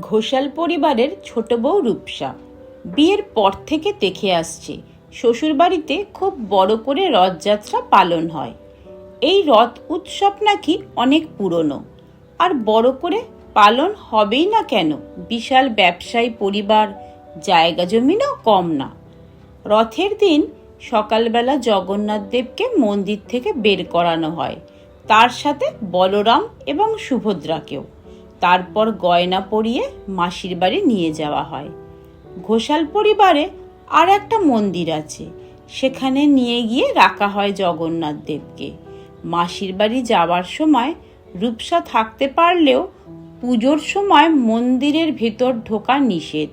ঘোষাল পরিবারের ছোট বউ রূপসা। বিয়ের পর থেকে দেখে আসছে, শ্বশুরবাড়িতে খুব বড় করে রথযাত্রা পালন হয়। এই রথ উৎসব নাকি অনেক পুরনো। আর বড় করে পালন হবেই না কেন? বিশাল ব্যবসায়ী পরিবার, জায়গা জমিনও কম না। রথের দিন সকালবেলা জগন্নাথ দেবকে মন্দির থেকে বের করানো হয়, তার সাথে বলরাম এবং সুভদ্রাকেও। তারপর গয়না পরিয়ে মাসির বাড়ি নিয়ে যাওয়া হয়। ঘোষাল পরিবারে আর একটা মন্দির আছে। সেখানে নিয়ে গিয়ে রাখা হয় জগন্নাথ দেবকে। মাসির বাড়ি যাওয়ার সময় রূপসা থাকতে পারলেও পুজোর সময় মন্দিরের ভেতর ঢোকা নিষেধ।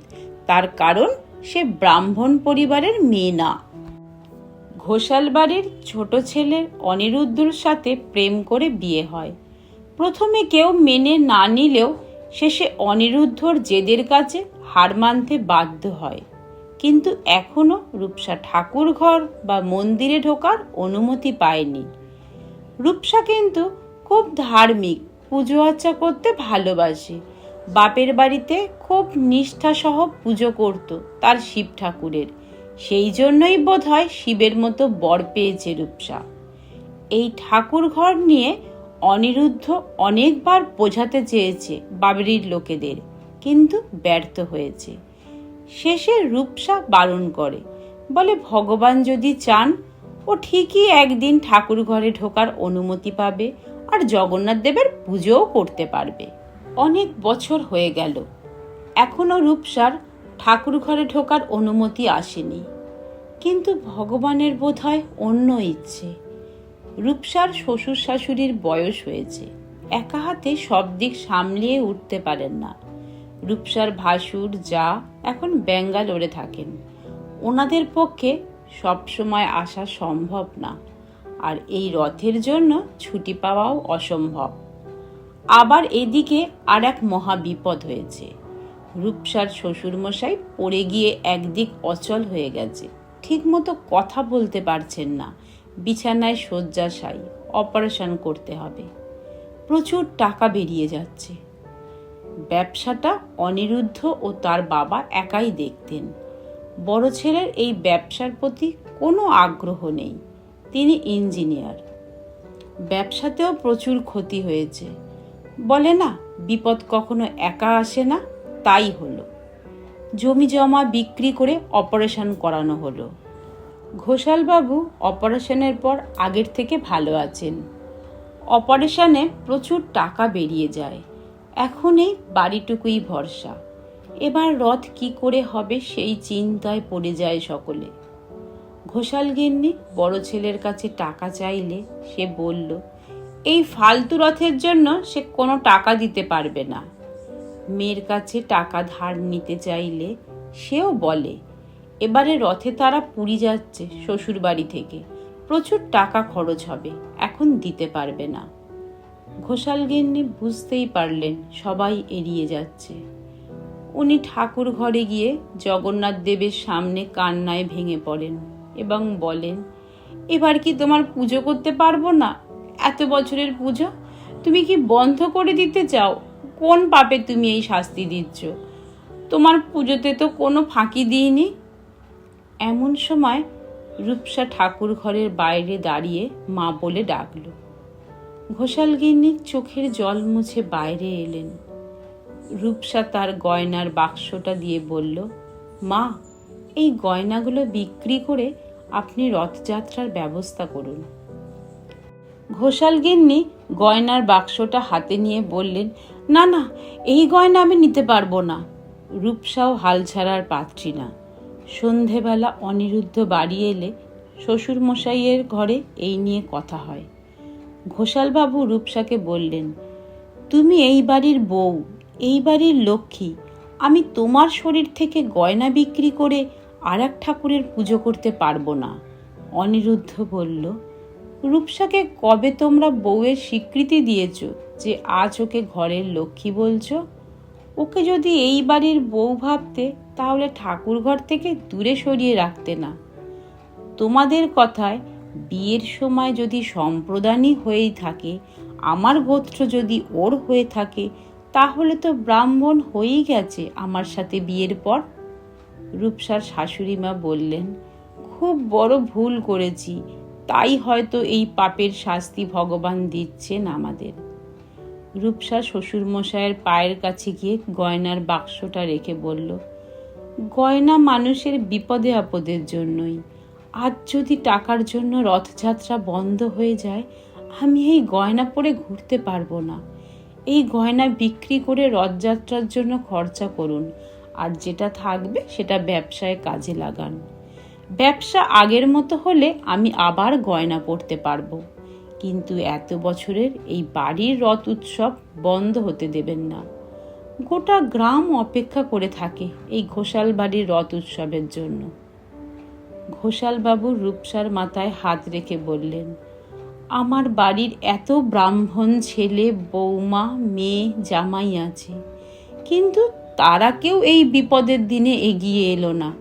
তার কারণ সে ব্রাহ্মণ পরিবারের মেয়ে না। ঘোষাল বাড়ির ছোট ছেলে অনিরুদ্ধর সাথে প্রেম করে বিয়ে হয়। প্রথমে কেউ মেনে না নিলেও শেষে অনিরুদ্ধর জেদের কাছে হার মানতে বাধ্য হয়। কিন্তু এখনও রূপসা ঠাকুর ঘর বা মন্দিরে ঢোকার অনুমতি পায়নি। রূপসা কিন্তু খুব ধার্মিক, পুজো আর্চা করতে ভালোবাসে। বাপের বাড়িতে খুব নিষ্ঠাসহ পুজো করত তার শিব ঠাকুরের। সেই জন্যই বোধ হয় শিবের মতো বর পেয়েছে রূপসা। এই ঠাকুর ঘর নিয়ে অনিরুদ্ধ অনেকবার বোঝাতে চেয়েছে বাবরির লোকেদের, কিন্তু ব্যর্থ হয়েছে। শেষে রূপসা বারণ করে, বলে, ভগবান যদি চান, ও ঠিকই একদিন ঠাকুর ঘরে ঢোকার অনুমতি পাবে আর জগন্নাথ দেবের পুজোও করতে পারবে। অনেক বছর হয়ে গেল। এখনও রূপসার ঠাকুর ঘরে ঢোকার অনুমতি আসেনি। কিন্তু ভগবানের বোধ হয় অন্য ইচ্ছে। রূপসার শ্বশুর শাশুড়ির বয়স হয়েছে। একা হাতে সব দিক সামলিয়ে উঠতে পারেন না। রূপসার ভাসুর যা এখন ব্যাঙ্গালোরে থাকেন। ওনাদের পক্ষে সবসময় আসা সম্ভব না। আর এই রথের জন্য ছুটি পাওয়াও অসম্ভব। আবার এদিকে আর এক মহা বিপদ হয়েছে। রূপসার শ্বশুরমশাই পড়ে গিয়ে একদিক অচল হয়ে গেছে। ঠিকমতো কথা বলতে পারছেন না। বিছানায় শয্যাশায়ী অপারেশন করতে হবে। প্রচুর টাকা বেরিয়ে যাচ্ছে। ব্যবসাটা অনিরুদ্ধ ও তার বাবা একাই দেখতেন। বড় ছেলের এই ব্যবসার প্রতি কোনো আগ্রহ নেই। তিনি ইঞ্জিনিয়ার। ব্যবসাতেও প্রচুর ক্ষতি হয়েছে। বলে না, বিপদ কখনো একা আসে না, তাই হলো। জমি জমা বিক্রি করে অপারেশন করানো হলো। ঘোষালবাবু অপারেশনের পর আগের থেকে ভালো আছেন। অপারেশনে প্রচুর টাকা বেরিয়ে যায়। এখন এই বাড়িটুকুই ভরসা। এবার রথ কি করে হবে সেই চিন্তায় পড়ে যায় সকলে। ঘোষাল গিন্নি বড় ছেলের কাছে টাকা চাইলে সে বলল, এই ফালতু রথের জন্য সে কোনো টাকা দিতে পারবে না। মেয়ের কাছে টাকা ধার নিতে চাইলে সেও বলে এবারে রথে তারা পুরী যাচ্ছে শ্বশুর বাড়ি থেকে। প্রচুর টাকা খরচ হবে, এখন দিতে পারবে না। ঘোষাল গিন্নি বুঝতেই পারলেন সবাই এড়িয়ে যাচ্ছে। উনি ঠাকুর ঘরে গিয়ে জগন্নাথ দেবের সামনে কান্নায় ভেঙে পড়েন এবং বলেন, এবার কি তোমার পুজো করতে পারব না? এত বছরের পুজো? তুমি কি বন্ধ করে দিতে চাও? কোন পাপে তুমি এই শাস্তি দিচ্ছ? তোমার পুজোতে তো কোনো ফাঁকি দিইনি? এমন সময় রূপসা ঠাকুর ঘরের বাইরে দাঁড়িয়ে মা বলে ডাকল। ঘোষাল গিন্নির চোখের জল মুছে বাইরে এলেন। রূপসা তার গয়নার বাক্সটা দিয়ে বলল, মা, এই গয়নাগুলো বিক্রি করে আপনি রথযাত্রার ব্যবস্থা করুন। ঘোষাল গিন্নি গয়নার বাক্সটা হাতে নিয়ে বললেন, না না, এই গয়না আমি নিতে পারব না। রূপসাও হাল ছাড়ার পাত্রী না। সন্ধেবেলা অনিরুদ্ধ বাড়ি এলে শ্বশুরমশাইয়ের ঘরে এই নিয়ে কথা হয়। ঘোষালবাবু রূপসাকে বললেন, তুমি এই বাড়ির বউ, এই বাড়ির লক্ষ্মী। আমি তোমার শরীর থেকে গয়না বিক্রি করে আর এক ঠাকুরের পুজো করতে পারব না। অনিরুদ্ধ বলল, রূপসাকে কবে তোমরা বউয়ের স্বীকৃতি দিয়েছ যে আজ ওকে ঘরের লক্ষ্মী বলছো? ওকে যদি এই বাড়ির বউ ভাবতে তাহলে ঠাকুর ঘর থেকে দূরে সরিয়ে রাখতে না। তোমাদের কথায় বিয়ের সময় যদি সম্প্রদানই হয়েই থাকে, আমার গোত্র যদি ওর হয়ে থাকে, তাহলে তো ব্রাহ্মণ হয়েই গেছে আমার সাথে বিয়ের পর। রূপসার শাশুড়ি মা বললেন, খুব বড় ভুল করেছি, তাই হয়তো এই পাপের শাস্তি ভগবান দিচ্ছেন আমাদের। রূপসা শ্বশুরমশাইয়ের পায়ের কাছে গিয়ে গয়নার বাক্সটা রেখে বলল গয়না মানুষের বিপদে আপদের জন্যই। আজ যদি টাকার জন্য রথযাত্রা বন্ধ হয়ে যায়, আমি এই গয়না পরে ঘুরতে পারব না। এই গয়না বিক্রি করে রথযাত্রার জন্য খরচা করুন, আর যেটা থাকবে সেটা ব্যবসায় কাজে লাগান। ব্যবসা আগের মতো হলে আমি আবার গয়না পরতে পারব। কিন্তু এত বছরের এই বাড়ির রথ উৎসব বন্ধ হতে দেবেন না। গোটা গ্রাম অপেক্ষা করে থাকে এই ঘোষাল বাড়ির রথ উৎসবের জন্য। ঘোষালবাবু রূপসার মাথায় হাত রেখে বললেন, আমার বাড়ির এত ব্রাহ্মণ ছেলে, বৌমা, মেয়ে, জামাই আছে। কিন্তু তারা কেউ এই বিপদের দিনে এগিয়ে এলো না।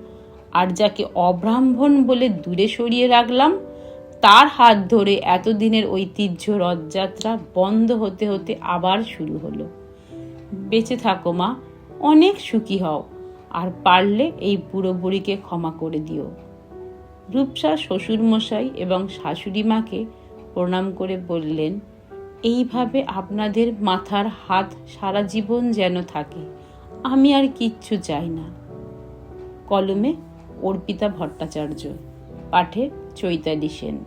আর যাকে অব্রাহ্মণ বলে দূরে সরিয়ে রাখলাম, তার হাত ধরে এতদিনের ঐতিহ্য রথযাত্রা বন্ধ হতে হতে আবার শুরু হলো। বেঁচে থাকো, মা। অনেক সুখী হও। আর পারলে এই বুড়ো বুড়িকে ক্ষমা করে দিও। রূপসা শ্বশুরমশাই এবং শাশুড়ি মাকে প্রণাম করে বললেন, এইভাবে আপনাদের মাথার হাত সারা জীবন যেন থাকে, আমি আর কিচ্ছু চাই না। কলমে অর্পিতা ভট্টাচার্য, পাঠে চৈতালি সেন।